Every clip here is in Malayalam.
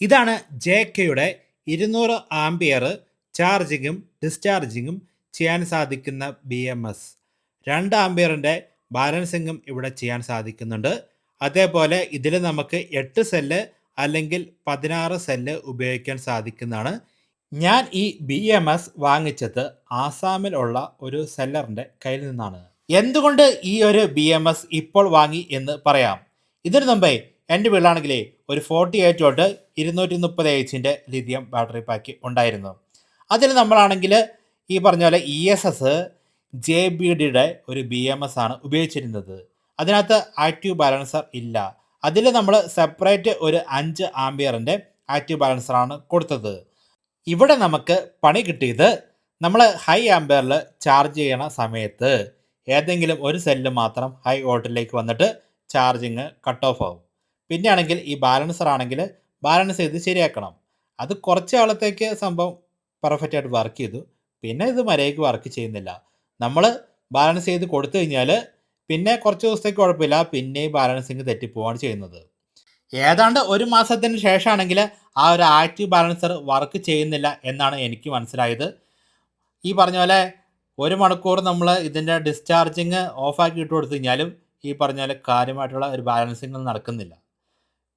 ഇതാണ് ജെ കെയുടെ ഇരുന്നൂറ് ആംബിയർ ചാർജിങ്ങും ഡിസ്ചാർജിങ്ങും ചെയ്യാൻ സാധിക്കുന്ന ബി എം എസ്. രണ്ട് ആംബിയറിന്റെ ബാലൻസിങ്ങും ഇവിടെ ചെയ്യാൻ സാധിക്കുന്നുണ്ട്. അതേപോലെ ഇതിൽ നമുക്ക് എട്ട് സെല്ല് അല്ലെങ്കിൽ പതിനാറ് സെല്ല് ഉപയോഗിക്കാൻ സാധിക്കുന്നതാണ്. ഞാൻ ഈ ബി എം എസ് വാങ്ങിച്ചത് ആസാമിലുള്ള ഒരു സെല്ലറിന്റെ കയ്യിൽ നിന്നാണ്. എന്തുകൊണ്ട് ഈ ഒരു ബി എം എസ് ഇപ്പോൾ വാങ്ങി എന്ന് പറയാം. ഇതിനു മുമ്പേ എന്റെ വീടാണെങ്കിൽ ഒരു ഫോർട്ടി എയ്റ്റ് തൊട്ട് ഇരുന്നൂറ്റി മുപ്പത് എച്ചിന്റെ ലിഥിയം ബാറ്ററി പാക്ക് ഉണ്ടായിരുന്നു. അതിൽ നമ്മളാണെങ്കിൽ ഈ പറഞ്ഞ പോലെ E S S J B ഡിയുടെ ഒരു ബി എം എസ് ആണ് ഉപയോഗിച്ചിരുന്നത്. അതിനകത്ത് ആക്റ്റീവ് ബാലൻസർ ഇല്ല. അതിൽ നമ്മൾ സെപ്പറേറ്റ് ഒരു അഞ്ച് ആംബിയറിന്റെ ആക്റ്റീവ് ബാലൻസറാണ് കൊടുത്തത്. ഇവിടെ നമുക്ക് പണി കിട്ടിയത് നമ്മൾ ഹൈ ആംബിയറിൽ ചാർജ് ചെയ്യണ സമയത്ത് ഏതെങ്കിലും ഒരു സെല്ല് മാത്രം ഹൈ വോൾട്ടിലേക്ക് വന്നിട്ട് ചാർജിങ് കട്ട് ഓഫ് ആവും. പിന്നെ ആണെങ്കിൽ ഈ ബാലൻസർ ആണെങ്കിൽ ബാലൻസ് ചെയ്ത് ശരിയാക്കണം. അത് കുറച്ച് കാലത്തേക്ക് സംഭവം പെർഫെക്റ്റ് ആയിട്ട് വർക്ക് ചെയ്തു. പിന്നെ ഇത് മര്യാദയ്ക്ക് വർക്ക് ചെയ്യുന്നില്ല. നമ്മൾ ബാലൻസ് ചെയ്ത് കൊടുത്തു കഴിഞ്ഞാൽ പിന്നെ കുറച്ച് ദിവസത്തേക്ക് കുഴപ്പമില്ല. പിന്നെയും ബാലൻസിങ് തെറ്റിപ്പോവാണ് ചെയ്യുന്നത്. ഏതാണ്ട് ഒരു മാസത്തിന് ശേഷമാണെങ്കിൽ ആ ഒരു ആക്റ്റീവ് ബാലൻസർ വർക്ക് ചെയ്യുന്നില്ല എന്നാണ് എനിക്ക് മനസ്സിലായത്. ഈ പറഞ്ഞ പോലെ ഒരു മണിക്കൂർ നമ്മൾ ഇതിന്റെ ഡിസ്ചാർജിങ് ഓഫാക്കി ഇട്ട് കൊടുത്തു കഴിഞ്ഞാലും ഈ പറഞ്ഞ പോലെ കാര്യമായിട്ടുള്ള ഒരു ബാലൻസിങ് നടക്കുന്നില്ല.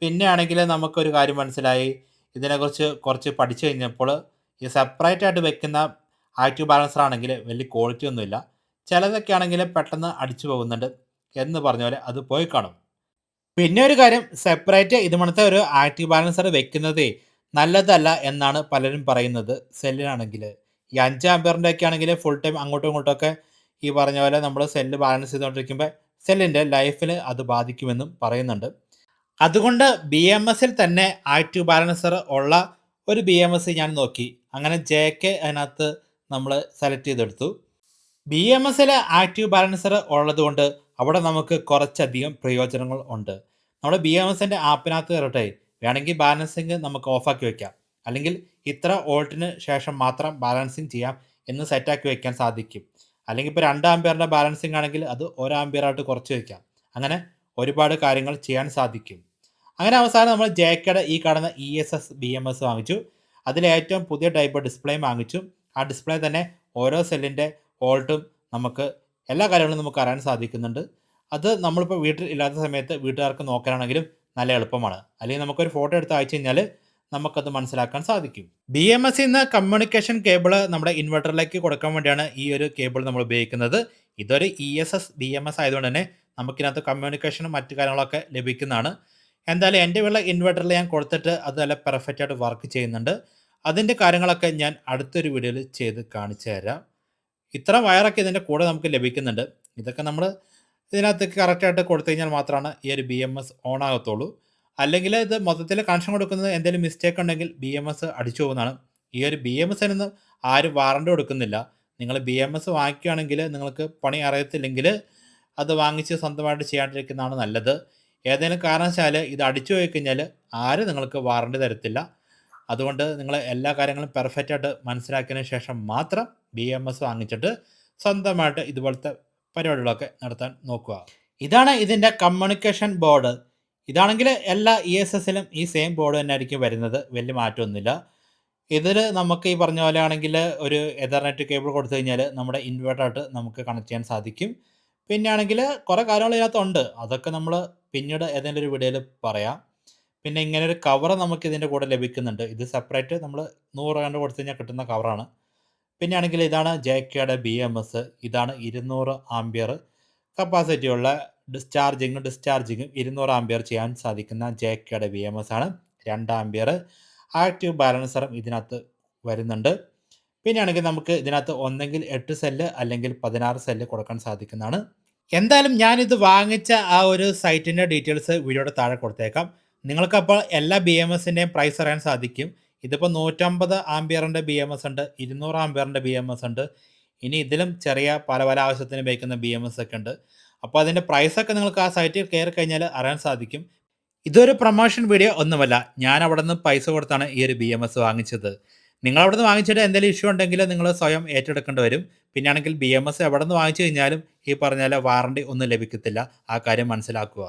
പിന്നെ ആണെങ്കിൽ നമുക്കൊരു കാര്യം മനസ്സിലായി. ഇതിനെക്കുറിച്ച് കുറച്ച് പഠിച്ചു കഴിഞ്ഞപ്പോൾ ഈ സെപ്പറേറ്റ് ആയിട്ട് വെക്കുന്ന ആക്റ്റീവ് ബാലൻസർ ആണെങ്കിൽ വലിയ ക്വാളിറ്റി ഒന്നുമില്ല. ചിലതൊക്കെ ആണെങ്കിൽ പെട്ടെന്ന് അടിച്ചു പോകുന്നുണ്ട് എന്ന് പറഞ്ഞ പോലെ അത് പോയി കാണും. പിന്നെ ഒരു കാര്യം സെപ്പറേറ്റ് ഇതുപോലത്തെ ഒരു ആക്റ്റീവ് ബാലൻസർ വെക്കുന്നതേ നല്ലതല്ല എന്നാണ് പലരും പറയുന്നത് സെല്ലിനാണെങ്കിൽ ഈ അഞ്ച് ആംബിയറിന്റെ ഒക്കെ ആണെങ്കിൽ ഫുൾ ടൈം അങ്ങോട്ടും ഇങ്ങോട്ടും ഒക്കെ ഈ പറഞ്ഞ പോലെ നമ്മൾ സെല്ല് ബാലൻസ് ചെയ്തുകൊണ്ടിരിക്കുമ്പോൾ സെല്ലിന്റെ ലൈഫിൽ അത് ബാധിക്കുമെന്നും പറയുന്നുണ്ട്. അതുകൊണ്ട് ബി എം എസിൽ തന്നെ ആക്റ്റീവ് ബാലൻസർ ഉള്ള ഒരു ബി എം എസ് ഞാൻ നോക്കി. അങ്ങനെ ജെ കെ അതിനകത്ത് നമ്മൾ സെലക്ട് ചെയ്തെടുത്തു. ബി എം എസിൽ ആക്റ്റീവ് ബാലൻസർ ഉള്ളതുകൊണ്ട് അവിടെ നമുക്ക് കുറച്ചധികം പ്രയോജനങ്ങൾ ഉണ്ട്. നമ്മൾ ബി എം എസിന്റെ ആപ്പിനകത്ത് കയറട്ടെ വേണമെങ്കിൽ ബാലൻസിങ് നമുക്ക് ഓഫാക്കി വയ്ക്കാം അല്ലെങ്കിൽ ഇത്ര ഓൾട്ടിന് ശേഷം മാത്രം ബാലൻസിങ് ചെയ്യാം എന്ന് സെറ്റാക്കി വയ്ക്കാൻ സാധിക്കും. അല്ലെങ്കിൽ ഇപ്പോൾ രണ്ട് ആംബിയറിന്റെ ബാലൻസിങ് ആണെങ്കിൽ അത് ഒരു ആംബിയറായിട്ട് കുറച്ച് വയ്ക്കാം അങ്ങനെ ഒരുപാട് കാര്യങ്ങൾ ചെയ്യാൻ സാധിക്കും. അങ്ങനെ അവസാനം നമ്മൾ ജേക്കയുടെ ഈ കാണുന്ന E S S B M S വാങ്ങിച്ചു. അതിൽ ഏറ്റവും പുതിയ ടൈപ്പ് ഡിസ്പ്ലേ വാങ്ങിച്ചു. ആ ഡിസ്പ്ലേ തന്നെ ഓരോ സെല്ലിന്റെ വോൾട്ടും നമുക്ക് എല്ലാ കാര്യങ്ങളും നമുക്ക് അറിയാൻ സാധിക്കുന്നുണ്ട്. അത് നമ്മളിപ്പോൾ വീട്ടിൽ ഇല്ലാത്ത സമയത്ത് വീട്ടുകാർക്ക് നോക്കാനാണെങ്കിലും നല്ല എളുപ്പമാണ്. അല്ലെങ്കിൽ നമുക്കൊരു ഫോട്ടോ എടുത്ത് അയച്ചു കഴിഞ്ഞാൽ നമുക്കത് മനസ്സിലാക്കാൻ സാധിക്കും. ബി എം എസ് ഇന്ന് കമ്മ്യൂണിക്കേഷൻ കേബിൾ നമ്മുടെ ഇൻവെർട്ടറിലേക്ക് കൊടുക്കാൻ വേണ്ടിയാണ് ഈ ഒരു കേബിൾ നമ്മൾ ഉപയോഗിക്കുന്നത്. ഇതൊരു E S S B M S ആയതുകൊണ്ട് തന്നെ നമുക്കിനകത്ത് കമ്മ്യൂണിക്കേഷനും മറ്റു കാര്യങ്ങളൊക്കെ ലഭിക്കുന്നതാണ്. എന്തായാലും എന്റെ ഉള്ള ഇൻവെർട്ടറിൽ ഞാൻ കൊടുത്തിട്ട് അത് നല്ല പെർഫെക്റ്റ് ആയിട്ട് വർക്ക് ചെയ്യുന്നുണ്ട്. അതിന്റെ കാര്യങ്ങളൊക്കെ ഞാൻ അടുത്തൊരു വീഡിയോയിൽ ചെയ്ത് കാണിച്ചു തരാം. ഇത്ര വയറൊക്കെ ഇതിന്റെ കൂടെ നമുക്ക് ലഭിക്കുന്നുണ്ട്. ഇതൊക്കെ നമ്മൾ ഇതിനകത്ത് കറക്റ്റായിട്ട് കൊടുത്തു കഴിഞ്ഞാൽ മാത്രമാണ് ഈ ഒരു ബി എം എസ് ഓൺ ആകത്തുള്ളൂ. അല്ലെങ്കിൽ ഇത് മൊത്തത്തിൽ കണക്ഷൻ കൊടുക്കുന്നത് എന്തെങ്കിലും മിസ്റ്റേക്ക് ഉണ്ടെങ്കിൽ ബി എം എസ് അടിച്ചു പോകുന്നതാണ്. ഈ ഒരു ബി എം എസിനൊന്നും ആരും വാറണ്ടി കൊടുക്കുന്നില്ല. നിങ്ങൾ ബി എം എസ് വാങ്ങിക്കുകയാണെങ്കിൽ നിങ്ങൾക്ക് പണി അറിയത്തില്ലെങ്കിൽ അത് വാങ്ങിച്ച് സ്വന്തമായിട്ട് ചെയ്യാണ്ടിരിക്കുന്നതാണ് നല്ലത്. ഏതെങ്കിലും കാരണവശാൽ ഇത് അടിച്ചു പോയി കഴിഞ്ഞാൽ ആരും നിങ്ങൾക്ക് വാറണ്ടി തരത്തില്ല. അതുകൊണ്ട് നിങ്ങൾ എല്ലാ കാര്യങ്ങളും പെർഫെക്റ്റ് ആയിട്ട് മനസ്സിലാക്കിയതിന് ശേഷം മാത്രം ബി എം എസ് വാങ്ങിച്ചിട്ട് സ്വന്തമായിട്ട് ഇതുപോലത്തെ പരിപാടികളൊക്കെ നടത്താൻ നോക്കുക. ഇതാണ് ഇതിന്റെ കമ്മ്യൂണിക്കേഷൻ ബോർഡ് ഇതാണെങ്കിൽ എല്ലാ ഇ എസ് എസിലും ഈ സെയിം ബോർഡ് തന്നെ ആയിരിക്കും വരുന്നത്. വലിയ മാറ്റമൊന്നുമില്ല. ഇതിൽ നമുക്ക് ഈ പറഞ്ഞ പോലെ ആണെങ്കിൽ ഒരു എതർനെറ്റ് കേബിൾ കൊടുത്തു കഴിഞ്ഞാൽ നമ്മുടെ ഇൻവേർട്ടറായിട്ട് നമുക്ക് കണക്ട് ചെയ്യാൻ സാധിക്കും. പിന്നെ ആണെങ്കിൽ കുറേ കാര്യങ്ങൾ ഇതിനകത്തുണ്ട്. അതൊക്കെ നമ്മൾ പിന്നീട് ഏതെങ്കിലും ഒരു വീഡിയോയിൽ പറയാം. പിന്നെ ഇങ്ങനെ ഒരു കവർ നമുക്ക് ഇതിന്റെ കൂടെ ലഭിക്കുന്നുണ്ട്. ഇത് സെപ്പറേറ്റ് നമ്മൾ നൂറ് കണ്ട് കൊടുത്തു കഴിഞ്ഞാൽ കിട്ടുന്ന കവറാണ് പിന്നെ ആണെങ്കിൽ ഇതാണ് ജെ കെയുടെ ബി എം എസ് ഇതാണ് ഇരുന്നൂറ് ആംബിയർ കപ്പാസിറ്റിയുള്ള ഡിസ്ചാർജിങ്ങും ഡിസ്ചാർജിങ്ങും ഇരുന്നൂറ് ആംബിയർ ചെയ്യാൻ സാധിക്കുന്ന ജെ കെയുടെ ബി എം എസ് ആണ്. രണ്ട് ആംബിയർ ആക്റ്റീവ് ബാലൻസറും ഇതിനകത്ത് വരുന്നുണ്ട്. പിന്നെ ആണെങ്കിൽ നമുക്ക് ഇതിനകത്ത് ഒന്നെങ്കിൽ എട്ട് സെല്ല് അല്ലെങ്കിൽ പതിനാറ് സെല്ല് കൊടുക്കാൻ സാധിക്കുന്നതാണ്. എന്തായാലും ഞാനിത് വാങ്ങിച്ച ആ ഒരു സൈറ്റിന്റെ ഡീറ്റെയിൽസ് വീഡിയോയുടെ താഴെ കൊടുത്തേക്കാം. നിങ്ങൾക്കപ്പോൾ എല്ലാ ബി എം എസിന്റെയും പ്രൈസ് അറിയാൻ സാധിക്കും. ഇതിപ്പോൾ നൂറ്റമ്പത് ആംബിയറിന്റെ ബി എം എസ് ഉണ്ട് ഇരുന്നൂറ് ആംബിയറിന്റെ ബി എം എസ് ഉണ്ട്. ഇനി ഇതിലും ചെറിയ പല പല ആവശ്യത്തിന് ഉപയോഗിക്കുന്ന ബി എം എസ് ഒക്കെ ഉണ്ട്. അപ്പോൾ അതിന്റെ പ്രൈസൊക്കെ നിങ്ങൾക്ക് ആ സൈറ്റിൽ കയറി കഴിഞ്ഞാൽ അറിയാൻ സാധിക്കും. ഇതൊരു പ്രൊമോഷൻ വീഡിയോ ഒന്നുമല്ല. ഞാൻ അവിടെ നിന്ന് പൈസ കൊടുത്താണ് ഈ ഒരു ബി എം എസ് വാങ്ങിച്ചത്. നിങ്ങൾ അവിടെ നിന്ന് വാങ്ങിച്ചിട്ട് എന്തെങ്കിലും ഇഷ്യൂ ഉണ്ടെങ്കിൽ നിങ്ങൾ സ്വയം ഏറ്റെടുക്കേണ്ടി വരും. പിന്നെ ആണെങ്കിൽ ബി എം എസ് എവിടെ നിന്ന് വാങ്ങിച്ചു കഴിഞ്ഞാലും ഈ പറഞ്ഞാൽ വാറണ്ടി ഒന്നും ലഭിക്കത്തില്ല. ആ കാര്യം മനസ്സിലാക്കുക.